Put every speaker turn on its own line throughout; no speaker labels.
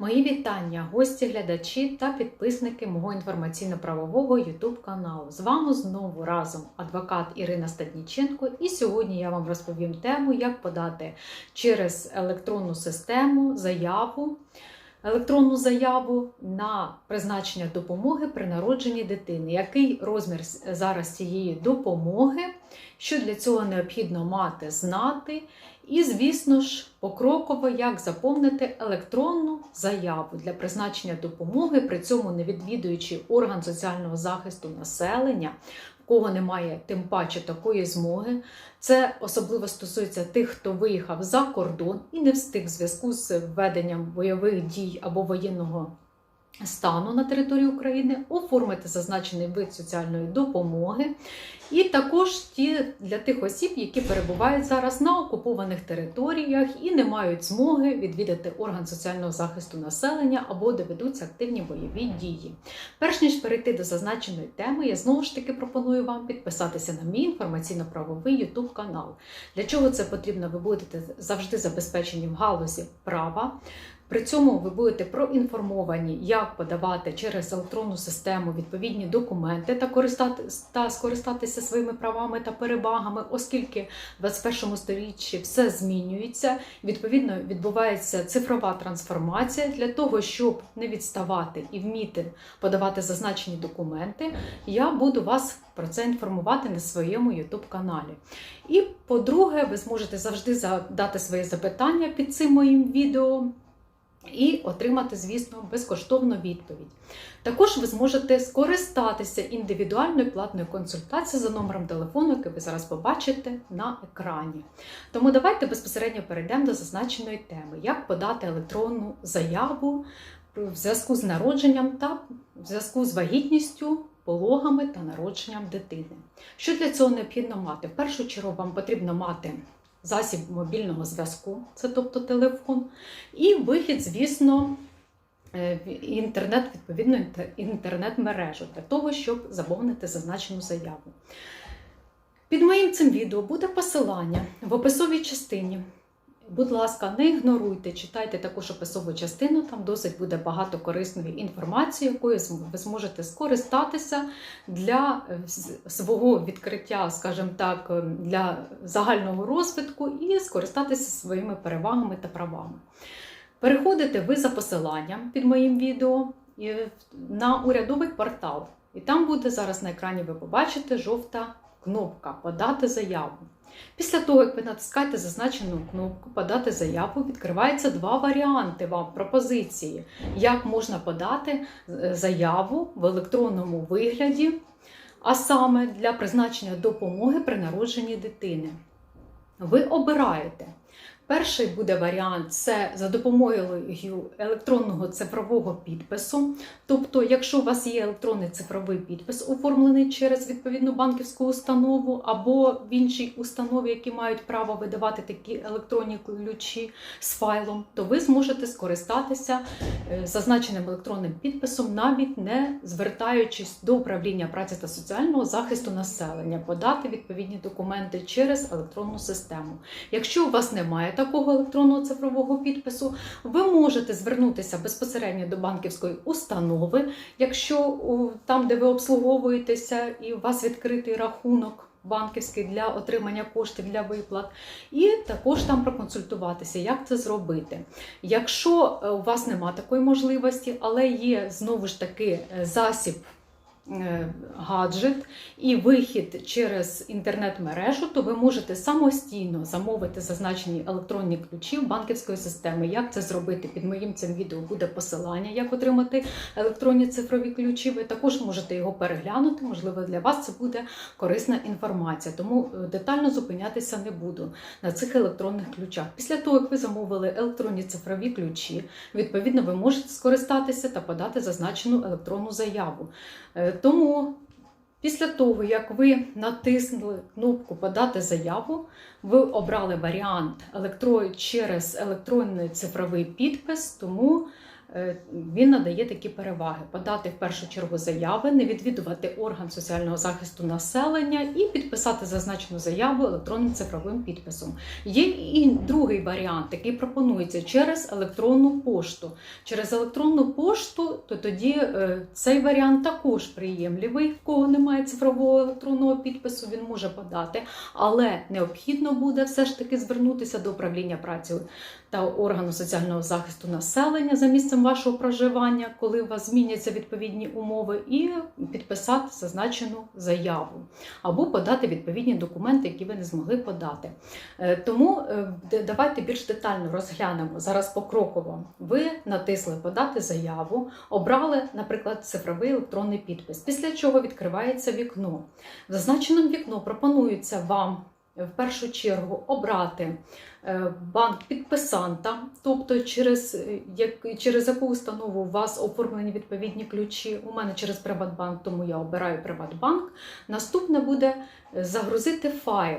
Мої вітання, гості, глядачі та підписники мого інформаційно-правового YouTube каналу. З вами знову разом адвокат Ірина Стадніченко. І сьогодні я вам розповім тему, як подати через електронну систему заяву. Електронну заяву на призначення допомоги при народженні дитини. Який розмір зараз цієї допомоги? Що для цього необхідно мати, знати? І, звісно ж, покроково, як заповнити електронну заяву для призначення допомоги, при цьому не відвідуючи орган соціального захисту населення, в кого немає тим паче такої змоги. Це особливо стосується тих, хто виїхав за кордон і не встиг в зв'язку з введенням бойових дій або воєнного стану на території України, оформити зазначений вид соціальної допомоги. І також ті для тих осіб, які перебувають зараз на окупованих територіях і не мають змоги відвідати орган соціального захисту населення або доведуться активні бойові дії. Перш ніж перейти до зазначеної теми, я знову ж таки пропоную вам підписатися на мій інформаційно-правовий YouTube канал. Для чого це потрібно? Ви будете завжди забезпечені в галузі права. При цьому ви будете проінформовані, як подавати через електронну систему відповідні документи та користати та скористатися своїми правами та перевагами, оскільки в 21 сторіччі все змінюється. Відповідно, відбувається цифрова трансформація для того, щоб не відставати і вміти подавати зазначені документи. Я буду вас про це інформувати на своєму YouTube каналі. І по-друге, ви зможете завжди задати свої запитання під цим моїм відео і отримати, звісно, безкоштовну відповідь. Також ви зможете скористатися індивідуальною платною консультацією за номером телефону, який ви зараз побачите на екрані. Тому давайте безпосередньо перейдемо до зазначеної теми, як подати електронну заяву в зв'язку з народженням та в зв'язку з вагітністю. Пологами та народженням дитини. Що для цього необхідно мати? В першу чергу вам потрібно мати засіб мобільного зв'язку, це тобто телефон, і вихід, звісно, інтернет, відповідно, інтернет-мережу для того, щоб заповнити зазначену заяву. Під моїм цим відео буде посилання в описовій частині. Будь ласка, не ігноруйте, читайте також описову частину, там досить буде багато корисної інформації, якою ви зможете скористатися для свого відкриття, скажімо так, для загального розвитку і скористатися своїми перевагами та правами. Переходите ви за посиланням під моїм відео на урядовий портал. І там буде зараз на екрані, ви побачите жовта кнопка Подати заяву. Після того, як ви натискаєте зазначену кнопку Подати заяву, відкриваються два варіанти вам пропозиції, як можна подати заяву в електронному вигляді, а саме для призначення допомоги при народженні дитини. Ви обираєте. Перший буде варіант це за допомогою електронного цифрового підпису. Тобто, якщо у вас є електронний цифровий підпис, оформлений через відповідну банківську установу або в іншій установі, які мають право видавати такі електронні ключі з файлом, то ви зможете скористатися зазначеним електронним підписом, навіть не звертаючись до управління праці та соціального захисту населення, подати відповідні документи через електронну систему. Якщо у вас немає такого електронного цифрового підпису, ви можете звернутися безпосередньо до банківської установи, якщо там, де ви обслуговуєтеся, і у вас відкритий рахунок. Банківський для отримання коштів для виплат, і також там проконсультуватися, як це зробити. Якщо у вас немає такої можливості, але є знову ж таки засіб Е, гаджет і вихід через інтернет-мережу, то ви можете самостійно замовити зазначені електронні ключі в банківської системи. Як це зробити? Під моїм цим відео буде посилання, як отримати електронні цифрові ключі. Ви також можете його переглянути. Можливо, для вас це буде корисна інформація, тому е, детально зупинятися не буду на цих електронних ключах. Після того, як ви замовили електронні цифрові ключі, відповідно, ви можете скористатися та подати зазначену електронну заяву. Тому після того, як ви натиснули кнопку Подати заяву, ви обрали варіант електро... через електронний цифровий підпис, тому він надає такі переваги: подати в першу чергу заяви, не відвідувати орган соціального захисту населення і підписати зазначену заяву електронним цифровим підписом. Є і другий варіант, який пропонується через електронну пошту. Через електронну пошту, то тоді е, цей варіант також приємливий, в кого немає цифрового електронного підпису, він може подати, але необхідно буде все ж таки звернутися до управління праці та органу соціального захисту населення за місцем вашого проживання, коли у вас зміняться відповідні умови, і підписати зазначену заяву або подати відповідні документи, які ви не змогли подати. Е, Тому е, давайте більш детально розглянемо зараз покроково. Ви натисли подати заяву, обрали, наприклад, цифровий електронний підпис, після чого відкривається вікно. В зазначеному вікно пропонується вам в першу чергу обрати е, банк підписанта, тобто через, е, як, через яку установу у вас оформлені відповідні ключі. У мене через Приватбанк, тому я обираю Приватбанк. Наступне буде е, загрузити файл.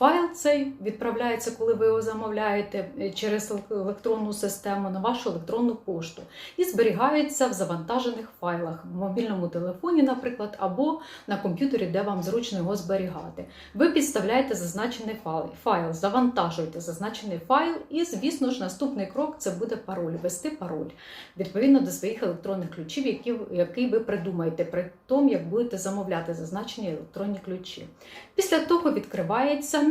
Файл цей відправляється, коли ви його замовляєте е, через електронну систему на вашу електронну пошту і зберігається в завантажених файлах в мобільному телефоні, наприклад, або на комп'ютері, де вам зручно його зберігати. Ви підставляєте зазначений файл, завантажуєте зазначений файл, і, звісно ж, наступний крок це буде пароль, ввести пароль відповідно до своїх електронних ключів, які, який ви придумаєте при тому, як будете замовляти зазначені електронні ключі. Після того відкривається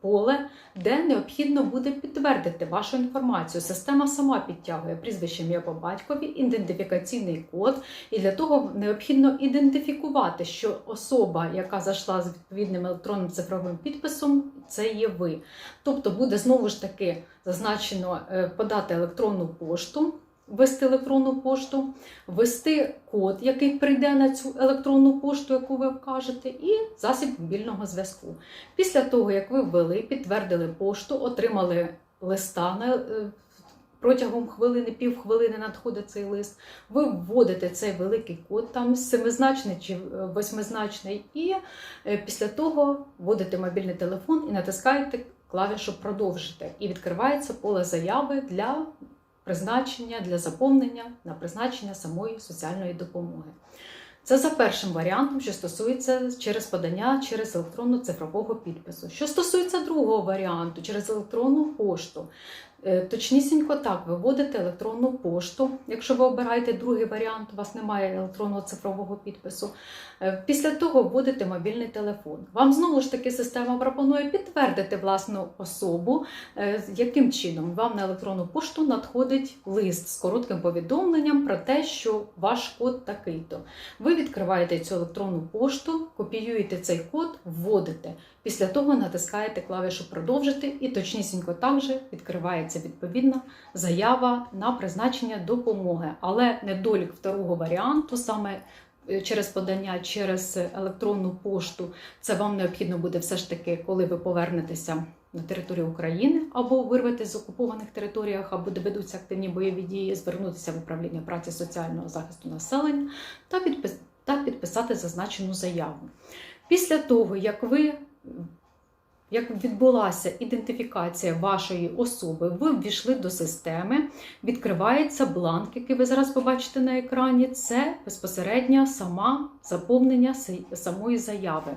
поле, де необхідно буде підтвердити вашу інформацію. Система сама підтягує прізвище ім'я по батькові, ідентифікаційний код, і для того необхідно ідентифікувати, що особа, яка зайшла з відповідним електронним цифровим підписом, це є ви. Тобто буде знову ж таки зазначено е, подати електронну пошту. Ввести електронну пошту, ввести код, який прийде на цю електронну пошту, яку ви вкажете, і засіб мобільного зв'язку. Після того, як ви ввели, підтвердили пошту, отримали листа на е, протягом хвилини, півхвилини надходить цей лист. Ви вводите цей великий код, там семизначний чи е, восьмизначний, і е, після того вводите мобільний телефон і натискаєте клавішу Продовжити. І відкривається поле заяви для призначення для заповнення на призначення самої соціальної допомоги. Це за першим варіантом, що стосується через подання через електронно цифрового підпису. Що стосується другого варіанту, через електронну пошту. Е, Точнісінько так, ви вводите електронну пошту. Якщо ви обираєте другий варіант, у вас немає електронного цифрового підпису. Е, Після того вводите мобільний телефон. Вам знову ж таки система пропонує підтвердити власну особу, Е, яким чином вам на електронну пошту надходить лист з коротким повідомленням про те, що ваш код такий-то. Ви відкриваєте цю електронну пошту, копіюєте цей код, вводите. Після того натискаєте клавішу Продовжити і точнісінько так же відкривається відповідна заява на призначення допомоги. Але недолік второго варіанту саме. е, Через подання через електронну пошту це вам необхідно буде все ж таки, коли ви повернетеся на територію України або вирветесь з окупованих територіях, або де ведуться активні бойові дії, звернутися в управління праці соціального захисту населення та підписати зазначену заяву. Після того, як ви як відбулася ідентифікація вашої особи, ви ввійшли до системи, відкривається бланк, який ви зараз побачите на екрані. Це безпосередньо сама заповнення самої заяви.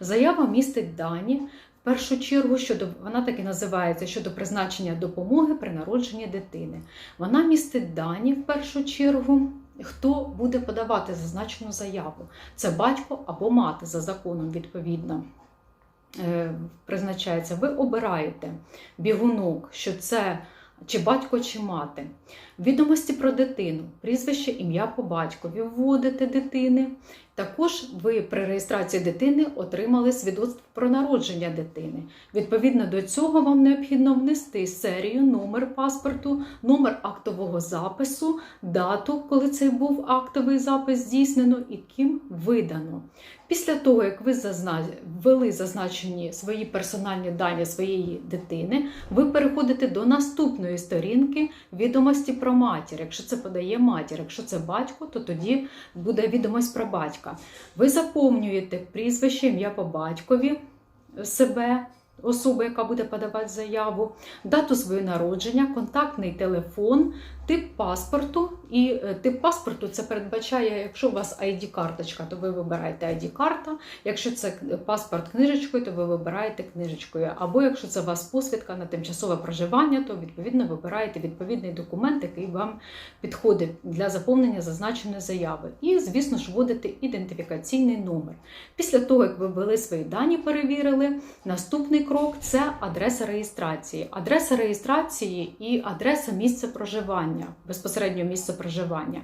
Заява містить дані. В першу чергу щодо вона так і називається щодо призначення допомоги при народженні дитини. Вона містить дані в першу чергу, хто буде подавати зазначену заяву. Це батько або мати за законом відповідно. Е, Призначається, ви обираєте бігунок, що це чи батько, чи мати. Відомості про дитину, прізвище, ім'я по батькові вводите дитини. Також ви при реєстрації дитини отримали свідоцтво про народження дитини. Відповідно до цього вам необхідно внести серію, номер паспорту, номер актового запису, дату, коли цей був актовий запис здійснено і ким видано. Після того, як ви ввели зазначені свої персональні дані своєї дитини, ви переходите до наступної сторінки відомості про матір. Якщо це подає матір, якщо це батько, то тоді буде відомість про батька. Ви заповнюєте прізвище, ім'я по батькові себе, особи, яка буде подавати заяву, дату своєї народження, контактний телефон, тип паспорту. І е, тип паспорту це передбачає, якщо у вас ID-карточка, то ви вибираєте ID-карта. Якщо це паспорт книжечкою, то ви вибираєте книжечкою. Або якщо це у вас посвідка на тимчасове проживання, то відповідно вибираєте відповідний документ, який вам підходить для заповнення зазначеної заяви. І, звісно ж, вводите ідентифікаційний номер. Після того, як ви ввели свої дані, перевірили, наступний крок це адреса реєстрації. Адреса реєстрації і адреса місця проживання, безпосередньо місце проживання.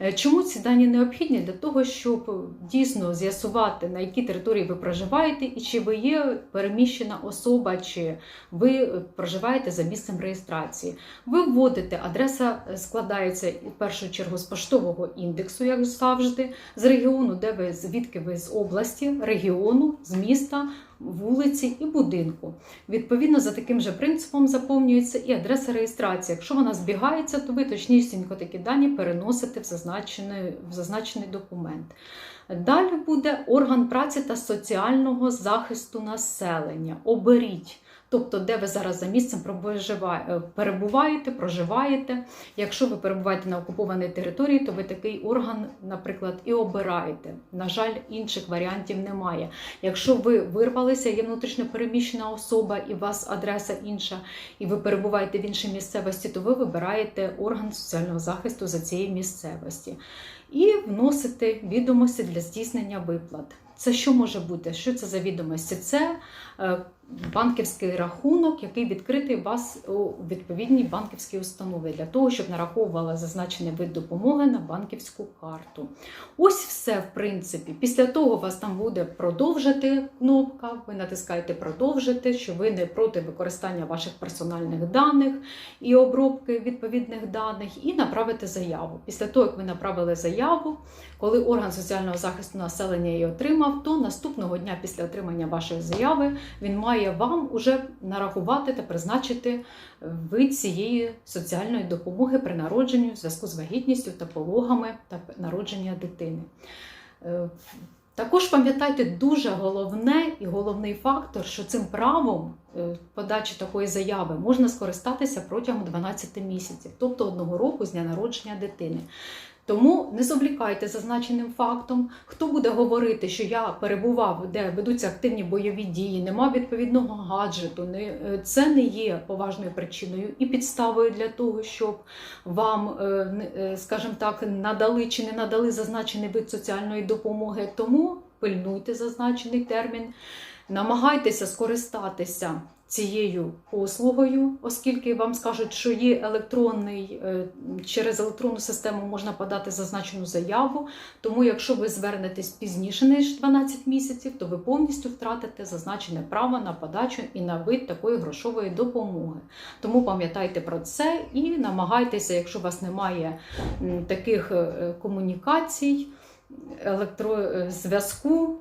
Е, Чому ці дані необхідні? Для того, щоб дійсно з'ясувати, на якій території ви проживаєте, і чи ви є переміщена особа, чи ви проживаєте за місцем реєстрації. Ви вводите, адреса складається в першу чергу з поштового індексу, як завжди, з регіону, де ви звідки ви з області, регіону, з міста, вулиці і будинку. Відповідно, за таким же принципом заповнюється і адреса реєстрації. Якщо вона збігається, то ви точнісінько такі дані переносите в зазначений, в зазначений документ. Далі буде орган праці та соціального захисту населення. Оберіть. Тобто, де ви зараз за місцем е, перебуваєте, проживаєте. Якщо ви перебуваєте на окупованій території, то ви такий орган, наприклад, і обираєте. На жаль, інших варіантів немає. Якщо ви вирвалися, є внутрішньо переміщена особа і у вас адреса інша, і ви перебуваєте в іншій місцевості, то ви вибираєте орган соціального захисту за цієї місцевості і вносите відомості для здійснення виплат. Це що може бути? Що це за відомості? Це е, банківський рахунок, який відкритий у вас у відповідній банківській установі для того, щоб нараховувала зазначений вид допомоги на банківську карту. Ось все, в принципі. Після того у вас там буде продовжити кнопка. Ви натискаєте продовжити, що ви не проти використання ваших персональних даних і обробки відповідних даних, і направити заяву. Після того, як ви направили заяву, коли орган соціального захисту населення її отримав, то наступного дня після отримання вашої заяви він має вам уже нарахувати та призначити вид цієї соціальної допомоги при народженні в зв'язку з вагітністю та пологами та народження дитини. Е, Також пам'ятайте дуже головне і головний фактор, що цим правом е, подачі такої заяви можна скористатися протягом 12 місяців, тобто одного року з дня народження дитини. Тому не зволікайте зазначеним фактом. Хто буде говорити, що я перебував, де ведуться активні бойові дії, нема відповідного гаджету, не, е, це не є поважною причиною і підставою для того, щоб вам, е, е, скажімо так, надали чи не надали зазначений вид соціальної допомоги. Тому пильнуйте зазначений термін, намагайтеся скористатися цією послугою, оскільки вам скажуть, що є електронний е, через електронну систему можна подати зазначену заяву. Тому, якщо ви звернетесь пізніше ніж 12 місяців, то ви повністю втратите зазначене право на подачу і на вид такої грошової допомоги. Тому пам'ятайте про це і намагайтеся, якщо у вас немає таких е, комунікацій, електрозв'язку.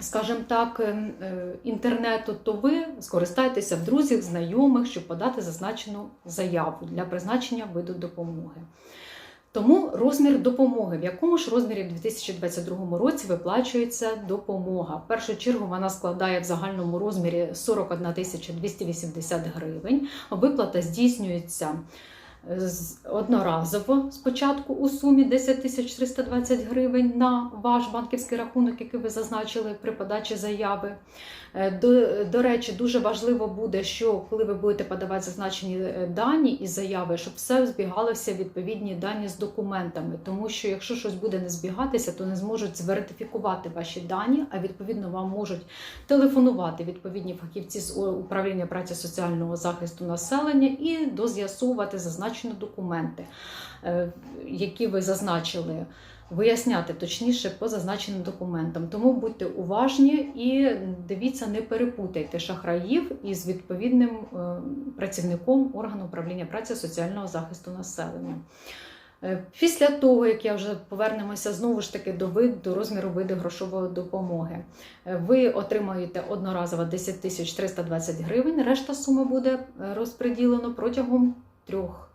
Скажімо так, е, е, інтернету, то ви скористайтеся в друзів, знайомих, щоб подати зазначену заяву для призначення виду допомоги. Тому розмір допомоги, в якому ж розмірі в 2022 році виплачується допомога. В першу чергу вона складає в загальному розмірі 41 тисяча 280 гривень. Виплата здійснюється одноразово спочатку у сумі 10 тисяч 320 гривень на ваш банківський рахунок, який ви зазначили при подачі заяви. Е, До, до речі, дуже важливо буде, що коли ви будете подавати зазначені е, дані і заяви, щоб все збігалося відповідні дані з документами. Тому що якщо щось буде не збігатися, то не зможуть зверифікувати ваші дані, а відповідно вам можуть телефонувати відповідні фахівці з управління праці соціального захисту населення і доз'ясовувати зазначені документи, е, які ви зазначили. Виясняти точніше по зазначеним документам. Тому будьте уважні і дивіться, не перепутайте шахраїв із відповідним е, працівником органу управління праці соціального захисту населення. Е, Після того, як я вже повернемося знову ж таки до вид, до розміру виду грошової допомоги, ви отримаєте одноразово 10 тисяч 320 гривень, решта суми буде розподілено протягом трьох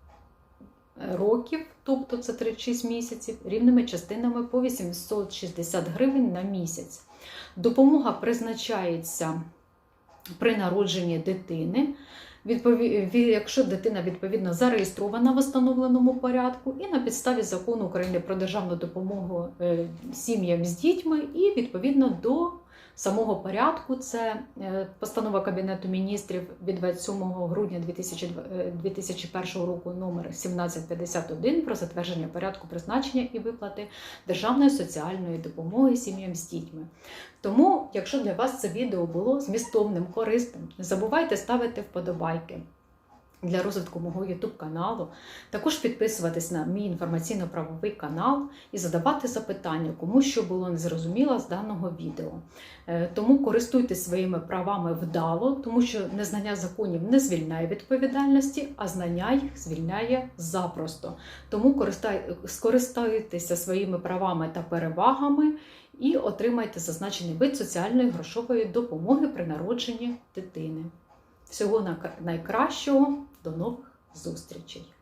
років, тобто це 36 місяців, рівними частинами по 860 гривень на місяць. Допомога призначається при народженні дитини. Якщо дитина відповідно зареєстрована в встановленому порядку, і на підставі закону України про державну допомогу е, сім'ям з дітьми, і відповідно до самого порядку, це е, постанова Кабінету міністрів від 27 грудня 2002 е, 2001 року номер 1751 про затвердження порядку призначення і виплати державної соціальної допомоги сім'ям з дітьми. Тому, якщо для вас це відео було змістовним, корисним, не забувайте ставити вподобайки для розвитку мого YouTube каналу, також підписуватись на мій інформаційно-правовий канал і задавати запитання, кому що було незрозуміло з даного відео. Е, Тому користуйтесь своїми правами вдало, тому що незнання законів не звільняє відповідальності, а знання їх звільняє запросто. Тому користай- скористайтеся своїми правами та перевагами і отримайте зазначений вид соціальної грошової допомоги при народженні дитини. Всього найкращого, до нових зустрічей!